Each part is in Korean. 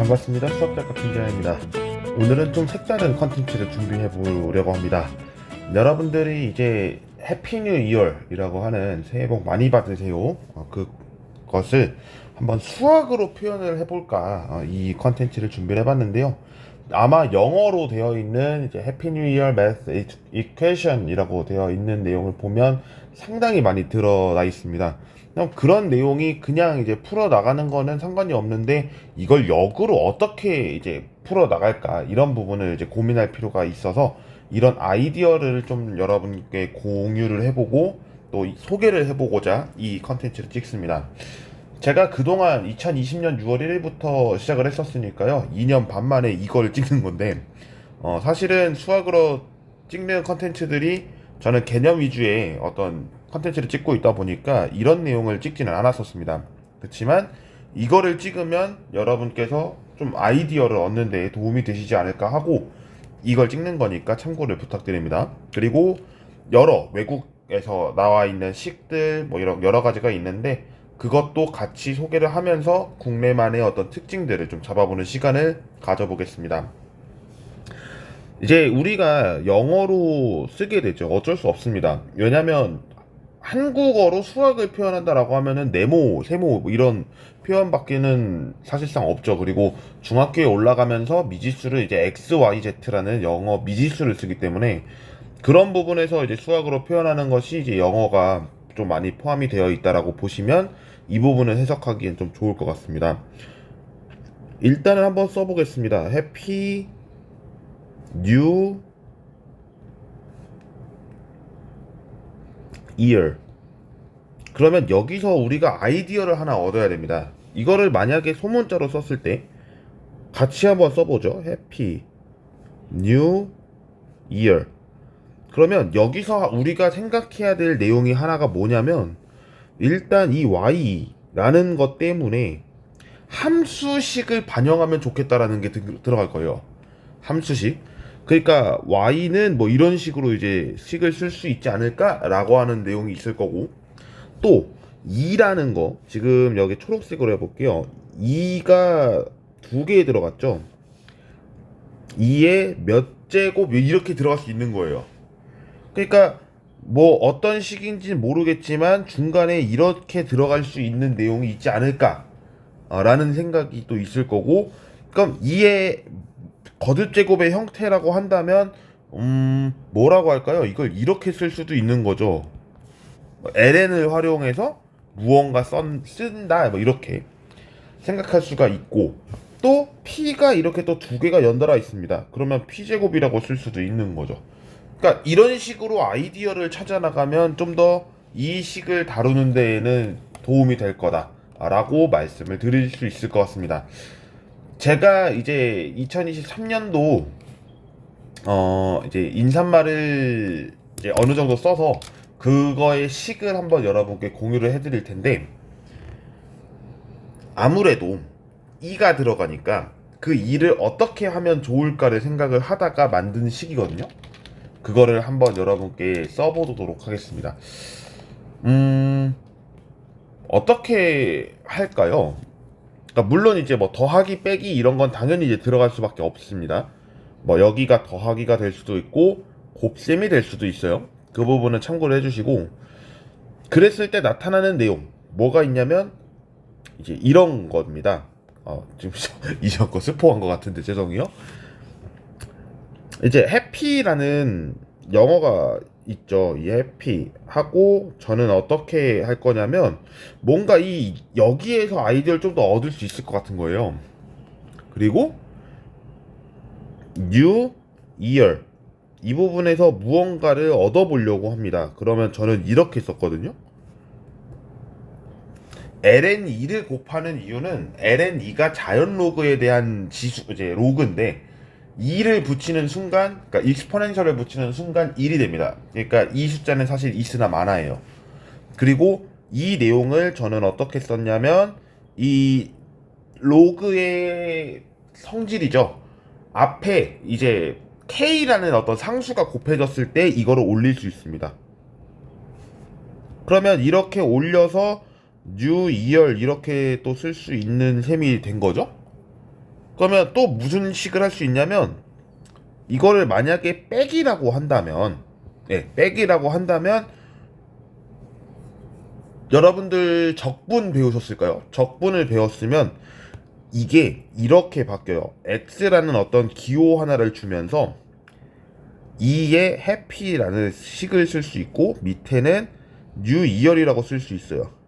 반갑습니다. 수학작가 김재현입니다. 오늘은 좀 색다른 컨텐츠를 준비해 보려고 합니다. 여러분들이 이제 해피 뉴 이얼이라고 하는 새해 복 많이 받으세요. 어, 그것을 한번 수학으로 표현을 해볼까 어, 이 컨텐츠를 준비를 해봤는데요. 아마 영어로 되어 있는 이제 해피 뉴 이얼 매스 이퀘션이라고 되어 있는 내용을 보면 상당히 많이 드러나 있습니다. 그런 내용이 그냥 이제 풀어 나가는 거는 상관이 없는데 이걸 역으로 어떻게 이제 풀어 나갈까 이런 부분을 이제 고민할 필요가 있어서 이런 아이디어를 좀 여러분께 공유를 해보고 또 소개를 해보고자 이 컨텐츠를 찍습니다. 제가 그동안 2020년 6월 1일부터 시작을 했었으니까요. 2년 반 만에 이걸 찍는 건데, 어, 사실은 수학으로 찍는 컨텐츠들이 저는 개념 위주의 어떤 컨텐츠를 찍고 있다 보니까 이런 내용을 찍지는 않았었습니다. 그렇지만 이거를 찍으면 여러분께서 좀 아이디어를 얻는 데 도움이 되시지 않을까 하고 이걸 찍는 거니까 참고를 부탁드립니다. 그리고 여러 외국에서 나와 있는 식들 뭐 이런 여러 가지가 있는데 그것도 같이 소개를 하면서 국내만의 어떤 특징들을 좀 잡아보는 시간을 가져보겠습니다. 이제 우리가 영어로 쓰게 되죠. 어쩔 수 없습니다. 왜냐면 한국어로 수학을 표현한다라고 하면은 네모, 세모 뭐 이런 표현밖에는 사실상 없죠. 그리고 중학교에 올라가면서 미지수를 이제 x, y, z라는 영어 미지수를 쓰기 때문에 그런 부분에서 이제 수학으로 표현하는 것이 이제 영어가 좀 많이 포함이 되어 있다라고 보시면 이 부분을 해석하기엔 좀 좋을 것 같습니다. 일단은 한번 써보겠습니다. 해피 뉴 year. 그러면 여기서 우리가 아이디어를 하나 얻어야 됩니다. 이거를 만약에 소문자로 썼을 때 같이 한번 써보죠. Happy New Year. 그러면 여기서 우리가 생각해야 될 내용이 하나가 뭐냐면 일단 이 y라는 것 때문에 함수식을 반영하면 좋겠다라는 게 들- 들어갈 거예요. 함수식. 그러니까 y는 뭐 이런 식으로 이제 식을 쓸 수 있지 않을까라고 하는 내용이 있을 거고 또 2라는 거 지금 여기 초록색으로 해볼게요. 2가 두 개 들어갔죠. 2에 몇 제곱 이렇게 들어갈 수 있는 거예요. 그러니까 뭐 어떤 식인지는 모르겠지만 중간에 이렇게 들어갈 수 있는 내용이 있지 않을까라는 생각이 또 있을 거고 그럼 2의 거듭 제곱의 형태라고 한다면 음 뭐라고 할까요? 이걸 이렇게 쓸 수도 있는 거죠. ln을 활용해서 무언가 썬, 쓴다 뭐 이렇게 생각할 수가 있고 또 p가 이렇게 또 두 개가 연달아 있습니다. 그러면 p 제곱이라고 쓸 수도 있는 거죠. 그러니까 이런 식으로 아이디어를 찾아 나가면 좀 더 이 식을 다루는 데에는 도움이 될 거다라고 말씀을 드릴 수 있을 것 같습니다. 제가 이제 2023년도 어 이제 인사말을 이제 어느 정도 써서 그거의 식을 한번 여러분께 공유를 해드릴 텐데 아무래도 이가 들어가니까 그 이를 어떻게 하면 좋을까를 생각을 하다가 만든 식이거든요. 그거를 한번 여러분께 써보도록 하겠습니다. 음 어떻게 할까요? 그러니까 물론 이제 뭐 더하기 빼기 이런 건 당연히 이제 들어갈 수밖에 없습니다. 뭐 여기가 더하기가 될 수도 있고 곱셈이 될 수도 있어요. 그 부분은 참고를 해주시고 그랬을 때 나타나는 내용 뭐가 있냐면 이제 이런 겁니다. 어, 지금 이전 거 스포한 것 같은데 죄송해요. 이제 해피라는 영어가 있죠. 이 해피 하고 저는 어떻게 할 거냐면 뭔가 이 여기에서 아이디어를 좀 더 얻을 수 있을 것 같은 거예요. 그리고 new year 이 부분에서 무언가를 얻어보려고 합니다. 그러면 저는 이렇게 썼거든요. ln2를 곱하는 이유는 ln2가 자연 로그에 대한 지수 이제 로그인데 2를 붙이는 순간, 그러니까 익스포넨셜을 붙이는 순간 1이 됩니다. 그러니까 이 숫자는 사실 있으나 많아요. 그리고 이 내용을 저는 어떻게 썼냐면 이 로그의 성질이죠. 앞에 이제 k라는 어떤 상수가 곱해졌을 때 이거를 올릴 수 있습니다. 그러면 이렇게 올려서 new year 이렇게 또 쓸 수 있는 셈이 된 거죠. 그러면 또 무슨 식을 할 수 있냐면 이거를 만약에 백이라고 한다면 네, 백이라고 한다면 여러분들 적분 배우셨을까요? 적분을 배웠으면 이게 이렇게 바뀌어요. x라는 어떤 기호 하나를 주면서 2에 해피라는 식을 쓸 수 있고 밑에는 new 이열이라고 쓸 수 있어요.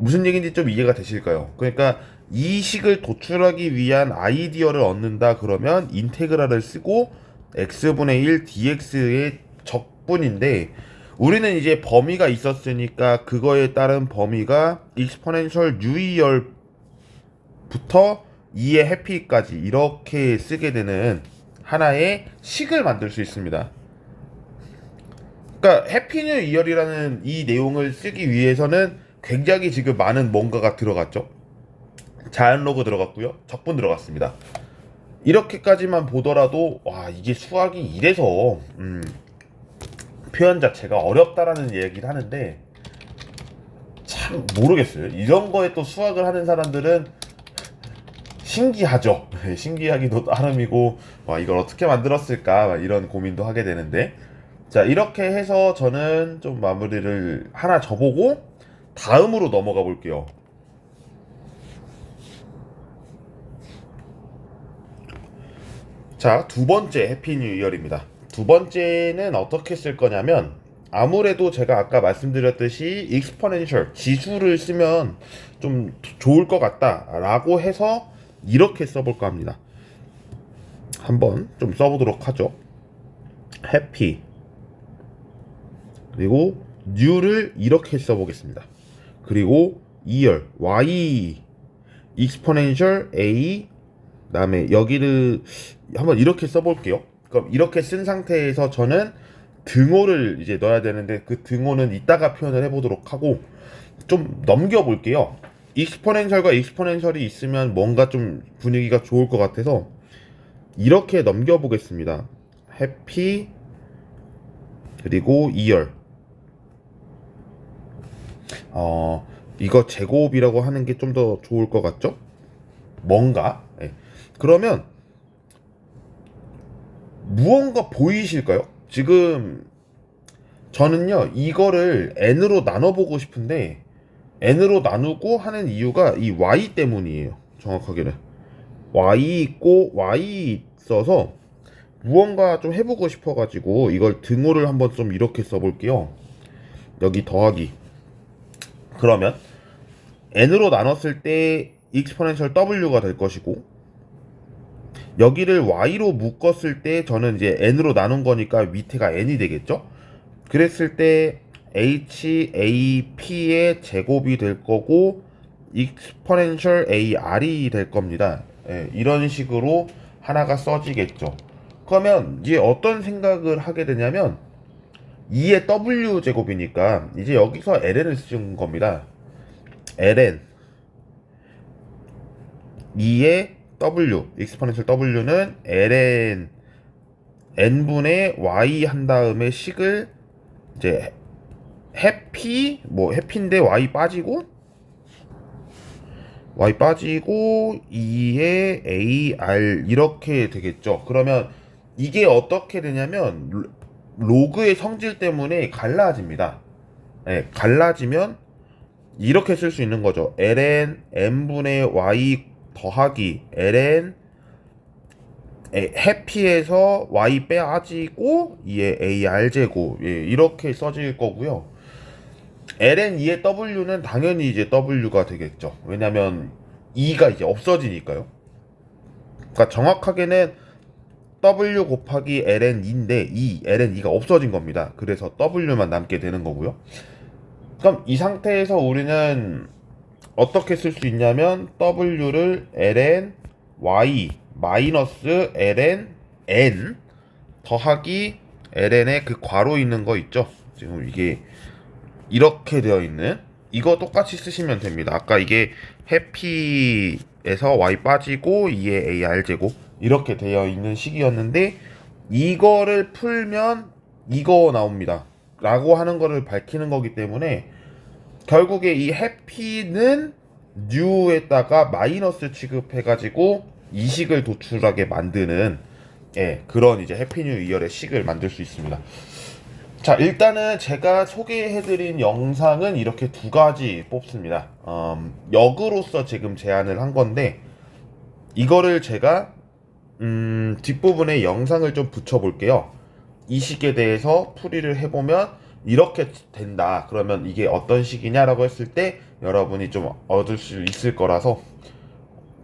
무슨 얘기인지 좀 이해가 되실까요? 그러니까 이 식을 도출하기 위한 아이디어를 얻는다 그러면 인테그랄을 쓰고 x분의 1 dx의 적분인데 우리는 이제 범위가 있었으니까 그거에 따른 범위가 익스포넨셜 유이열부터 2의 해피까지 이렇게 쓰게 되는 하나의 식을 만들 수 있습니다. 그러니까 해피뉴 이열이라는 이 내용을 쓰기 위해서는 굉장히 지금 많은 뭔가가 들어갔죠. 자연 로그 들어갔고요. 적분 들어갔습니다. 이렇게까지만 보더라도 와 이게 수학이 이래서 음, 표현 자체가 어렵다라는 얘기를 하는데 참 모르겠어요. 이런 거에 또 수학을 하는 사람들은 신기하죠. 신기하기도 따름이고 와 이걸 어떻게 만들었을까 막 이런 고민도 하게 되는데 자 이렇게 해서 저는 좀 마무리를 하나 접보고 다음으로 넘어가 볼게요. 자, 두 번째 해피 뉴 이열입니다. 두 번째는 어떻게 쓸 거냐면 아무래도 제가 아까 말씀드렸듯이 익스포넨셜 지수를 쓰면 좀 좋을 것 같다라고 해서 이렇게 써볼까 합니다. 한번 좀 써보도록 하죠. 해피 그리고 new를 이렇게 써보겠습니다. 그리고 2열 y 익스포넨셜 a 그다음에 여기를 한번 이렇게 써볼게요. 그럼 이렇게 쓴 상태에서 저는 등호를 이제 넣어야 되는데 그 등호는 이따가 표현을 해보도록 하고 좀 넘겨볼게요. 익스포넨셜과 익스포넨셜이 있으면 뭔가 좀 분위기가 좋을 것 같아서 이렇게 넘겨보겠습니다. 해피 그리고 2열 어 이거 제곱이라고 하는 게 좀 더 좋을 것 같죠? 뭔가 예. 그러면 무언가 보이실까요? 지금 저는요 이거를 n으로 나눠보고 싶은데 n으로 나누고 하는 이유가 이 y 때문이에요 정확하게는 y 있고 y 있어서 무언가 좀 해보고 싶어가지고 이걸 등호를 한번 좀 이렇게 써볼게요 여기 더하기 그러면 n으로 나눴을 때 익스포넨셜 w가 될 것이고 여기를 y로 묶었을 때 저는 이제 n으로 나눈 거니까 밑에가 n이 되겠죠? 그랬을 때 HAP의 제곱이 될 거고 익스포넨셜 AR이 될 겁니다. 예, 이런 식으로 하나가 써지겠죠. 그러면 이제 어떤 생각을 하게 되냐면 2의 W 제곱이니까 이제 여기서 ln을 쓰는 겁니다. ln 2의 w 익스포넨셜 w는 ln n분의 y 한 다음에 식을 이제 해피 뭐 해피인데 y 빠지고 y 빠지고 2의 ar 이렇게 되겠죠. 그러면 이게 어떻게 되냐면 로- 로그의 성질 때문에 갈라집니다. 네, 갈라지면 이렇게 쓸 수 있는 거죠. ln n분의 y 더하기 ln 에, 해피에서 y 빼가지고 2의 ar 제곱 예, 이렇게 써질 거고요. ln 2의 w는 당연히 이제 w가 되겠죠. 왜냐면 2가 이제 없어지니까요. 그러니까 정확하게는 w 곱하기 ln 2인데 2 ln 2가 없어진 겁니다. 그래서 w만 남게 되는 거고요. 그럼 이 상태에서 우리는 어떻게 쓸 수 있냐면 w를 ln y 마이너스 ln n 더하기 ln의 그 괄호 있는 거 있죠? 지금 이게 이렇게 되어 있는 이거 똑같이 쓰시면 됩니다. 아까 이게 해피에서 y 빠지고 2의 ar 제곱 이렇게 되어 있는 식이었는데 이거를 풀면 이거 나옵니다. 라고 하는 거를 밝히는 거기 때문에 결국에 이 해피는 뉴에다가 마이너스 취급해가지고 이식을 도출하게 만드는 예, 그런 이제 해피 뉴 이열의 식을 만들 수 있습니다. 자, 일단은 제가 소개해드린 영상은 이렇게 두 가지 뽑습니다. 음, 역으로서 지금 제안을 한 건데, 이거를 제가, 음, 뒷부분에 영상을 좀 붙여볼게요. 이 식에 대해서 풀이를 해보면, 이렇게 된다. 그러면 이게 어떤 식이냐라고 했을 때, 여러분이 좀 얻을 수 있을 거라서,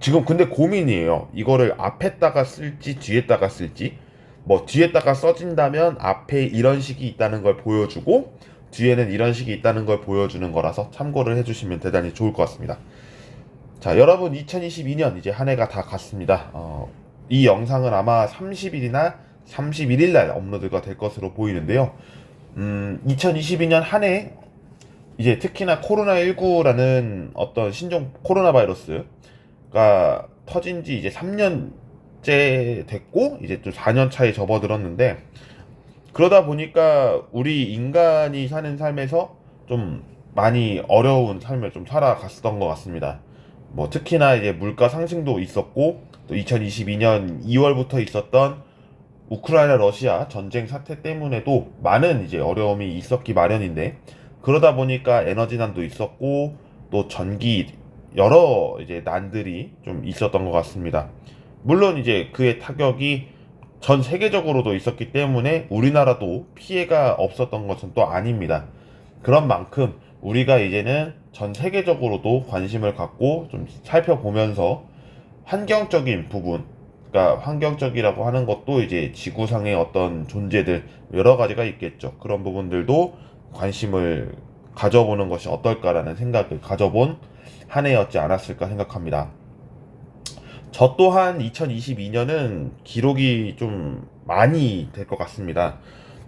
지금 근데 고민이에요. 이거를 앞에다가 쓸지, 뒤에다가 쓸지. 뭐 뒤에다가 써진다면 앞에 이런 식이 있다는 걸 보여주고 뒤에는 이런 식이 있다는 걸 보여주는 거라서 참고를 해주시면 대단히 좋을 것 같습니다. 자, 여러분 2022년 이제 한 해가 다 갔습니다. 어, 이 영상은 아마 30일이나 31일 날 업로드가 될 것으로 보이는데요. 음, 2022년 한 해 이제 특히나 코로나19라는 어떤 신종 코로나 바이러스가 터진 지 이제 3년 째 됐고 이제 좀 4년 차에 접어들었는데 그러다 보니까 우리 인간이 사는 삶에서 좀 많이 어려운 삶을 좀 살아갔었던 것 같습니다. 뭐 특히나 이제 물가 상승도 있었고 또 2022년 2월부터 있었던 우크라이나 러시아 전쟁 사태 때문에도 많은 이제 어려움이 있었기 마련인데 그러다 보니까 에너지난도 있었고 또 전기 여러 이제 난들이 좀 있었던 것 같습니다. 물론 이제 그의 타격이 전 세계적으로도 있었기 때문에 우리나라도 피해가 없었던 것은 또 아닙니다. 그런 만큼 우리가 이제는 전 세계적으로도 관심을 갖고 좀 살펴보면서 환경적인 부분, 그러니까 환경적이라고 하는 것도 이제 지구상의 어떤 존재들 여러 가지가 있겠죠. 그런 부분들도 관심을 가져보는 것이 어떨까라는 생각을 가져본 한 해였지 않았을까 생각합니다. 저 또한 2022년은 기록이 좀 많이 될 것 같습니다.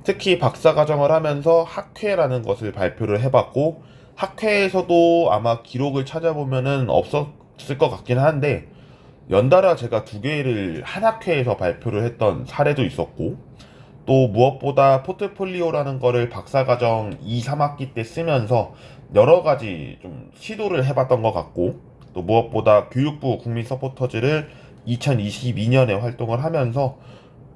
특히 박사과정을 하면서 학회라는 것을 발표를 해봤고, 학회에서도 아마 기록을 찾아보면은 없었을 것 같긴 한데, 연달아 제가 두 개를 한 학회에서 발표를 했던 사례도 있었고, 또 무엇보다 포트폴리오라는 거를 박사과정 2, 3학기 때 쓰면서 여러 가지 좀 시도를 해봤던 것 같고, 또 무엇보다 교육부 국민 서포터즈를 2022년에 활동을 하면서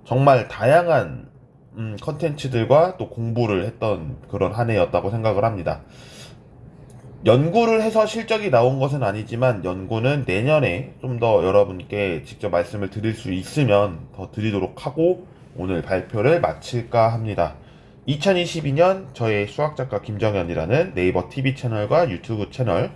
정말 다양한 음, 컨텐츠들과 또 공부를 했던 그런 한 해였다고 생각을 합니다. 연구를 해서 실적이 나온 것은 아니지만 연구는 내년에 좀 더 여러분께 직접 말씀을 드릴 수 있으면 더 드리도록 하고 오늘 발표를 마칠까 합니다. 2022년 저의 수학작가 김정현이라는 네이버 TV 채널과 유튜브 채널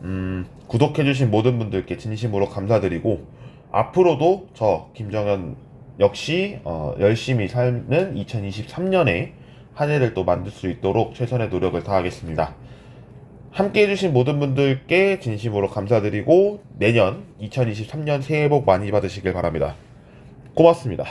음, 구독해주신 모든 분들께 진심으로 감사드리고 앞으로도 저 김정현 역시 어, 열심히 살는 2023년에 한 해를 또 만들 수 있도록 최선의 노력을 다하겠습니다. 함께 해주신 모든 분들께 진심으로 감사드리고 내년 2023년 새해 복 많이 받으시길 바랍니다. 고맙습니다.